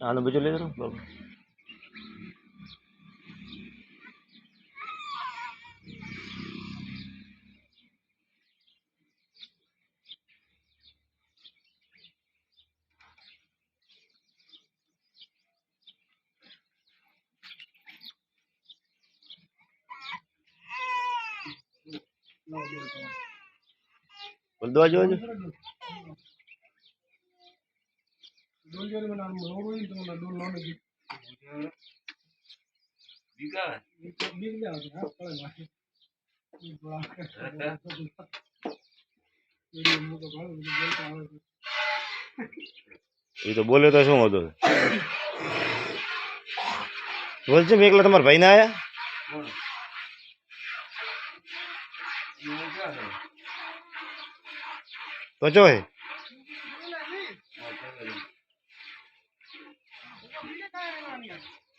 આનો બીજો લઈ લો બાબુ બોલ દો જો એ તો બોલે તો શું હતું? બોલ મેં એકલા તમારા ભાઈ ના આયા? તો ચો હે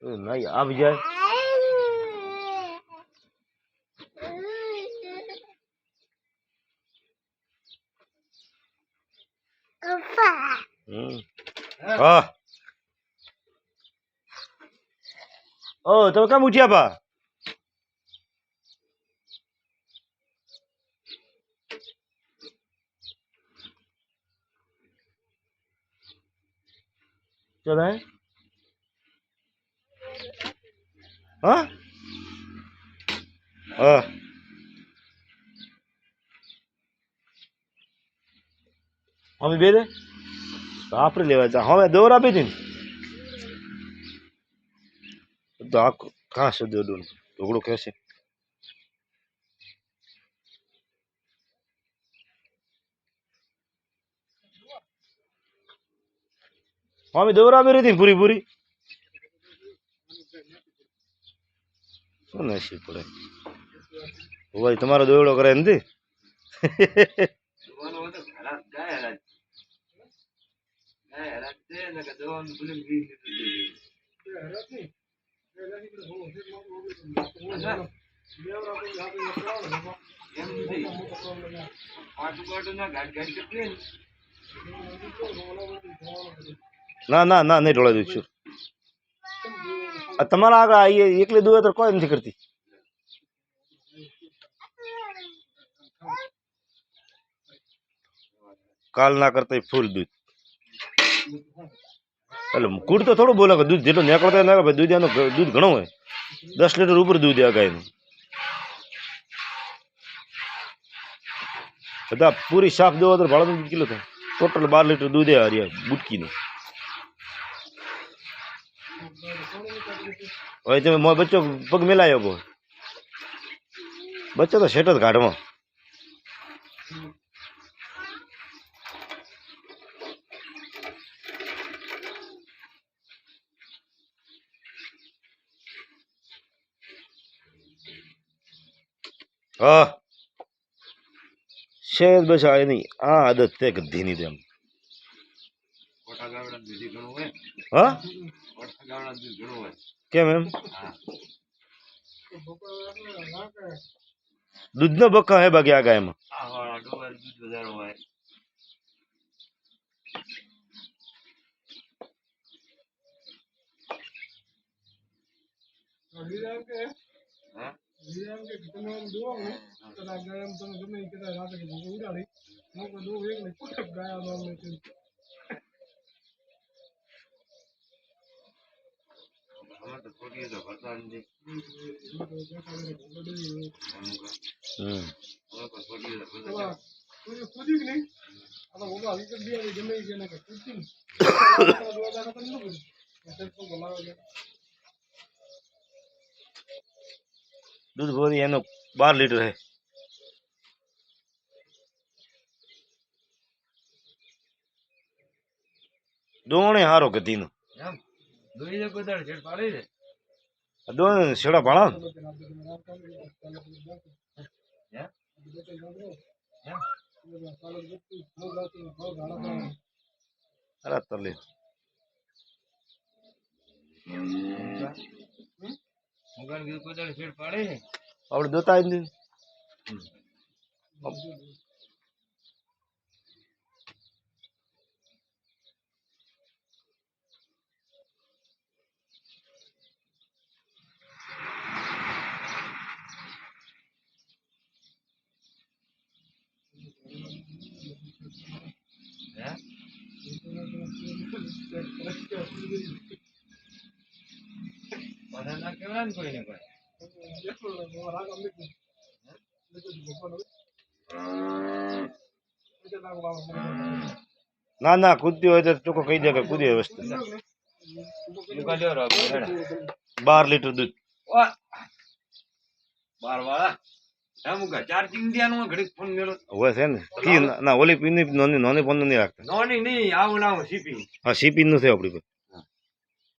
Mày abi gel. Kafa. Hmm. Ah. Oh, tahu kamu siapa? Coba. હે? હા. અમે બે દે. આપણે લેવા જા. હવે દોર આપી હતી ને. તો આખો કાં છે દોડું ઢોકળું કહેશે અમે દોર આપી રહી હતી પૂરી પૂરી? શું નસીબ પડે? ભાઈ તમારો દોયડો કરે નથી? ના ના ના નહીં ઢોળાઈ દઉં છું. તમારા આગળ આ એ એકલી દુવે તો કોઈ નથી કરતી કાલ ના કરતા ફૂલ દૂધ એટલે કુડ તો થોડું બોલે કે દૂધ જેટલું નીકળતા ના ભાઈ દૂધ એનું ઘ- દૂધ ઘણું હોય દસ લીટર ઉપર દૂધ આ ગાયનું બધા પૂરી સાફ દેવો તો ભાડું દૂધ કિલો થાય ટોટલ બાર લીટર દૂધ એ હારી બુટકીનું હવે તમે મોય બચ્ચો પગ મેલાયો ગો બચ્ચો તો સેટ જ ઘાટમાં હા. શેર બસ આ નહીં આ આદત તે ગધીની તેમ. હા? કેમ એમ દૂધનો બક્કા હે બાકી આ ગાયમાં હમ દૂધ ભરી એનો બાર લીટર હે દોણે હારો ગધીનો એમ દોઈ દે બધા છેડ પાડી દે દો શેડા ભાણા? અરે તરલી મુગાન કીધું કોઈ દાડો છેડ પાડે ને આપણે દોતા આવી ના, ને ના કૂદતી હોય તો ચોખ્ખો કહી દે કે કૂદી વસ્તુ. બાર લીટર દૂધ. બાર વાળા? ચાર્જિંગ દિયાનું ઘડીક ફોન મેલો હોય છે ને કી ના ઓલી પીની નોની નોની ફોન નહીં રાખતા. નોની નહીં આવું ના સીપી. હા સીપી નું છે આપણી પાસે.